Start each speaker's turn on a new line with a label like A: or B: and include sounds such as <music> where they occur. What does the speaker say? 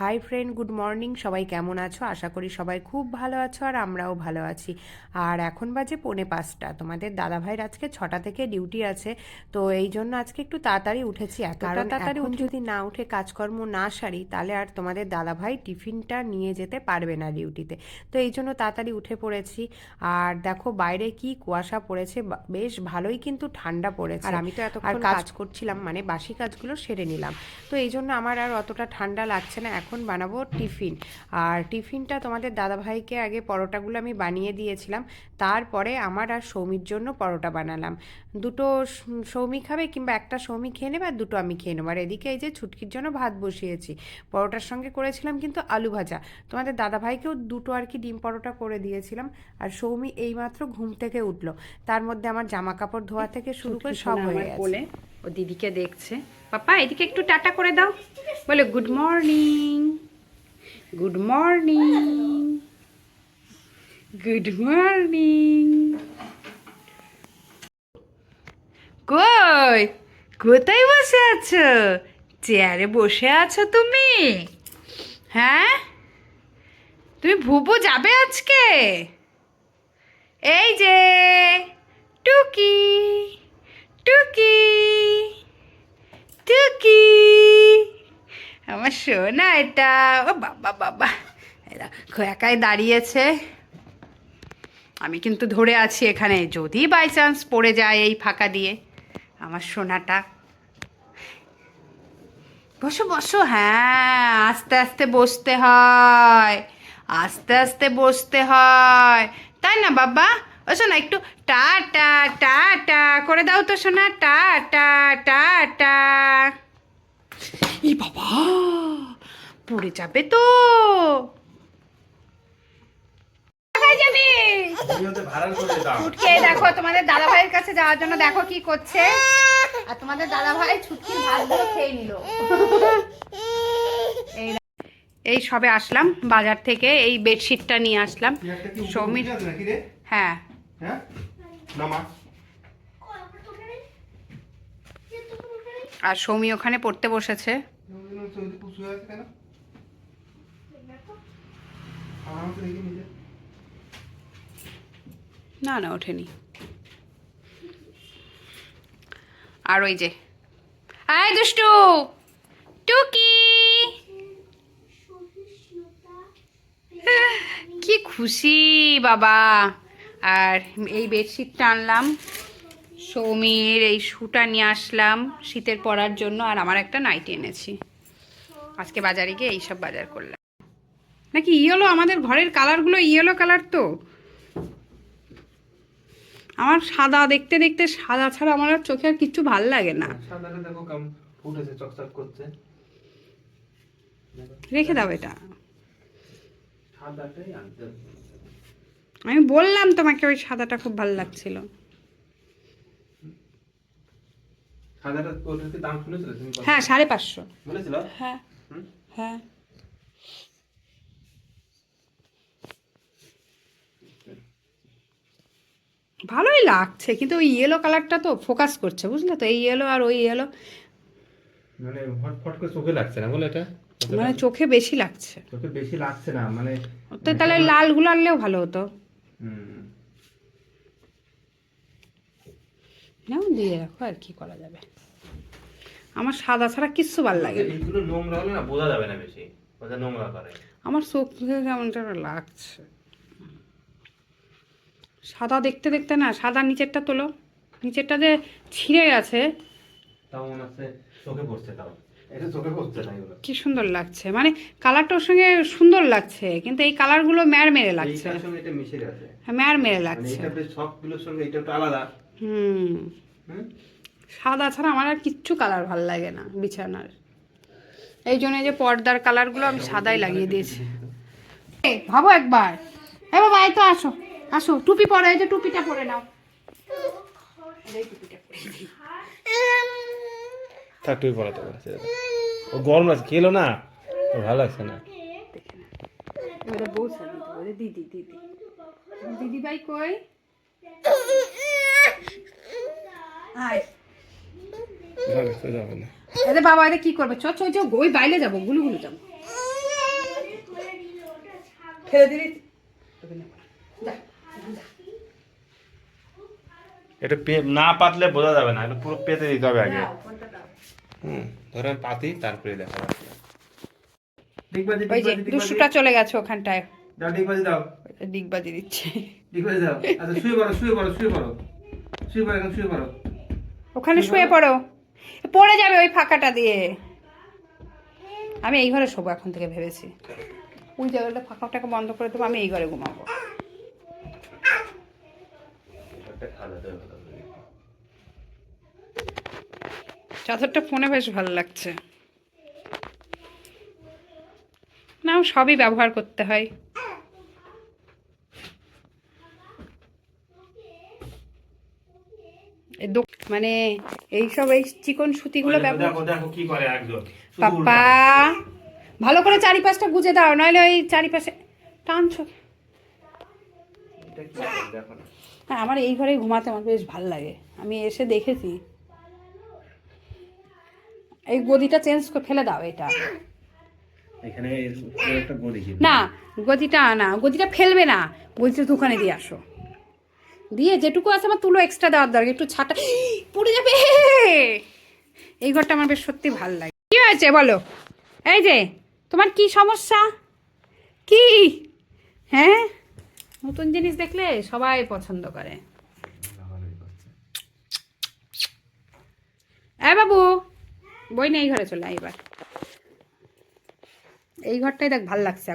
A: Hi friend good morning সবাই কেমন আছো? আশা করি সবাই খুব ভালো আছো আর আমরাও ভালো আছি। আর এখন বাজে পৌনে পাঁচটা। তোমাদের দাদাভাইয়ের আজকে ছটা থেকে ডিউটি আছে তো এই জন্য আজকে একটু তাড়াতাড়ি উঠেছি। এতটা তাড়াতাড়ি যদি না উঠে কাজকর্ম না সারি তাহলে আর তোমাদের দাদাভাই টিফিনটা নিয়ে যেতে পারবে না ডিউটিতে। তো এই জন্য তাড়াতাড়ি উঠে পড়েছি। আর দেখো বাইরে কি কুয়াশা পড়েছে বেশ ভালোই কিন্তু ঠান্ডা পড়েছে। আর আমি তো এত কাজ করছিলাম মানে বাসি কাজগুলো সেরে নিলাম। তো এই জন্য আমার আর অতটা ঠান্ডা লাগছে না। এখন বানাবো টিফিন। আর টিফিনটা তোমাদের দাদাভাইকে আগে পরোটাগুলো আমি বানিয়ে দিয়েছিলাম। তারপরে আমার আর সৌমির জন্য পরোটা বানালাম। দুটো সৌমি খাবে কিংবা একটা সৌমি খেয়ে নেবে আর দুটো আমি খেয়ে নেব। আর এদিকে এই যে ছুটকির জন্য ভাত বসিয়েছি। পরোটার সঙ্গে করেছিলাম কিন্তু আলু ভাজা। তোমাদের দাদাভাইকেও দুটো আর কি ডিম পরোটা করে দিয়েছিলাম। আর সৌমি এইমাত্র ঘুম থেকে উঠল। তার মধ্যে আমার জামা কাপড় ধোয়া থেকে শুরু করে সব হয়ে গেছে।
B: বলে ও দিদিকে দেখছে। পাপা, এদিকে একটু টাটা করে দাও। বলে good morning good morning good morning কই, কোথায় বসে আছো? চেয়ারে বসে আছো তুমি? হ্যাঁ? তুমি ভুবু যাবে আজকে? এই যে, টুকি টুকি। টুকি আমার সোনা এটা। ও বাবা বাবা। এরা একাই দাঁড়িয়েছে। আমি কিন্তু ধরে আছি এখানে, যদি বাই চান্স পড়ে যায় এই ফাঁকা দিয়ে আমার সোনাটা। বসো বসো হ্যাঁ আস্তে আস্তে বসতে হয়। আস্তে আস্তে বসতে হয়। তাই না, বাবা? ও শোনা একটু টা টা টা টা করে দাও তো শোনা টা টা টা টা। ই বাবা পড়ে যাবে তো। দেখো তোমাদের দাদা ভাইয়ের কাছে যাওয়ার জন্য দেখো কি করছে। আর তোমাদের দাদা ভাই ছুটকির ভাতগুলো খেয়ে নিল। এই এই সবে আসলাম বাজার থেকে এই বেডশিটটা নিয়ে আসলাম। সৌমির হ্যাঁ।
C: হ্যাঁ? নামা
B: আর সৌমি ওখানে পড়তে বসেছে। না না ওঠেনি। আর ওই যে। আয় দুষ্টু টুকি। কি খুশি বাবা। আর এই বেডশিটটা আনলাম সৌমির এই শুটা নিয়ে আসলাম শীতের পরার জন্য আর আমার একটা নাইটি এনেছি। আজকে বাজারে গিয়ে এইসব বাজার করলাম। নাকি ইয়েলো? আমাদের ঘরের কালারগুলো ইয়েলো কালার তো। আমার সাদা দেখতে দেখতে সাদা ছাড়া আমার আর চোখে আর কিচ্ছু ভালো লাগে না। রেখে দাও এটা।
C: সাদাটাই আনতে।
B: আমি বললাম তোমাকে ওই সাদাটা খুব ভালো লাগছিল? হ্যাঁ সাড়ে পাঁচশো। হ্যাঁ। হ্যাঁ। ভালোই লাগছে কিন্তু ওই ইয়েলো কালারটা তো ফোকাস করছে বুঝলে তো? এই ইয়েলো আর ওই ইয়েলো
C: মানে ফট ফট করে চোখে লাগছে না বলে এটা?
B: মানে চোখে বেশি লাগছে।
C: চোখে বেশি লাগছে না মানে
B: তো তাহলে লালগুলো আনলেও ভালো হতো। নাও দিয়ে রাখো আর কি করা যাবে? আমার সাদা ছাড়া কিচ্ছু ভালো লাগে না।
C: এইগুলো নোংরা হলে না বোঝা যাবে না বেশি। ওটা নোংরা করে।
B: আমার চোখে কেমন যেন লাগছে। সাদা দেখতে দেখতে না সাদা নিচেরটা তোলো। নিচেরটা যে ছিঁড়ে গেছে।
C: তাও মনে হচ্ছে চোখে পড়ছে তাও। এটা চোখে পড়ছে না এগুলো।
B: কি সুন্দর লাগছে। মানে কালারটা ওর সঙ্গে সুন্দর লাগছে কিন্তু এই কালারগুলো ম্যার মেরে লাগছে।
C: এইটার সঙ্গে এটা মিশে গেছে।
B: হ্যাঁ ম্যার মেরে
C: মানে
B: লাগছে।
C: এটা বেশ সবগুলোর সঙ্গে এটা একটু আলাদা।
B: হুম। সাদা ছাড়া আমার আর কিচ্ছু কালার ভালো লাগে না বিছানার। এই জন্য এই যে পর্দার কালারগুলো আমি সাদাই লাগিয়ে দিয়েছি। ভাবো একবার। এ বাবা এই তো আসো। আসো টুপি পরে এই যে টুপিটা পরে নাও। টুপিটা পরে।
C: থাক তুই পড়াতে পারছে ও গরম লাগছে খেলো না। ও ভালো লাগছে না।
B: এবারে বউ সাজিয়ে দিদি দিদি। দিদি ভাই কই? আয়।
C: যাবে না
B: আরে বাবা এটা কি করবে? চ চ চ ওই বাইরে যাব গুলু গুলু যাব। ফেলে দিলি? তোকে নেব না। যা, যা।
C: এটা পে- না পাতলে বোঝা যাবে না এটা পুরো পেতে দিতে হবে আগে। হুম ধরে আমি পাতি তারপরে
B: ওই যে দুশোটা চলে গেছে ওখানটায়।
D: দাও ডিগবাজি দাও।
B: ডিগবাজি দিচ্ছে।
D: ডিগবাজি দাও। আচ্ছা শুয়ে পড়ো শুয়ে পড়ো শুয়ে পড়ো। শুয়ে পড়ো এখন শুয়ে পড়ো।
B: ওখানে শুয়ে পড়ো। পড়ে। যাবে ওই ফাঁকাটা দিয়ে। আমি এই ঘরে শোবো এখন থেকে ভেবেছি। ওই জায়গাটা ফাঁকাটাকে বন্ধ করে দেবো আমি এই ঘরে ঘুমাবো। চাদরটা ফোনে বেশ ভালো লাগছে। না সবই ব্যবহার করতে হয়। মানে এইসব এই চিকন সুতিগুলো পাপ্পা ভালো করে চারিপাশটা গুজে দাও নইলে ওই চারিপাশে টানছো। হ্যাঁ আমার এই ঘরে ঘুমাতে আমার বেশ ভালো লাগে। আমি এসে দেখেছি। এই গদিটা চেঞ্জ করে ফেলে দাও এটা।
C: এখানে একটা কি
B: না গদিটা না গদিটা ফেলবে না। গদিটা দোকানে দিয়ে আসো। দিয়ে যেটুকু আছে আমার তুলো এক্সট্রা দেওয়ার দরকার একটু ছাটা <gasps> পড়ে যাবে। এই ঘরটা আমার বেশ সত্যি ভালো লাগে। কি হয়েছে বলো? এই যে তোমার কি সমস্যা? কি? হ্যাঁ? নতুন জিনিস দেখলে সবাই পছন্দ করে। এ বাবু বই না এই ঘরে চলে এবার। এই ঘরটাই দেখ ভালো লাগছে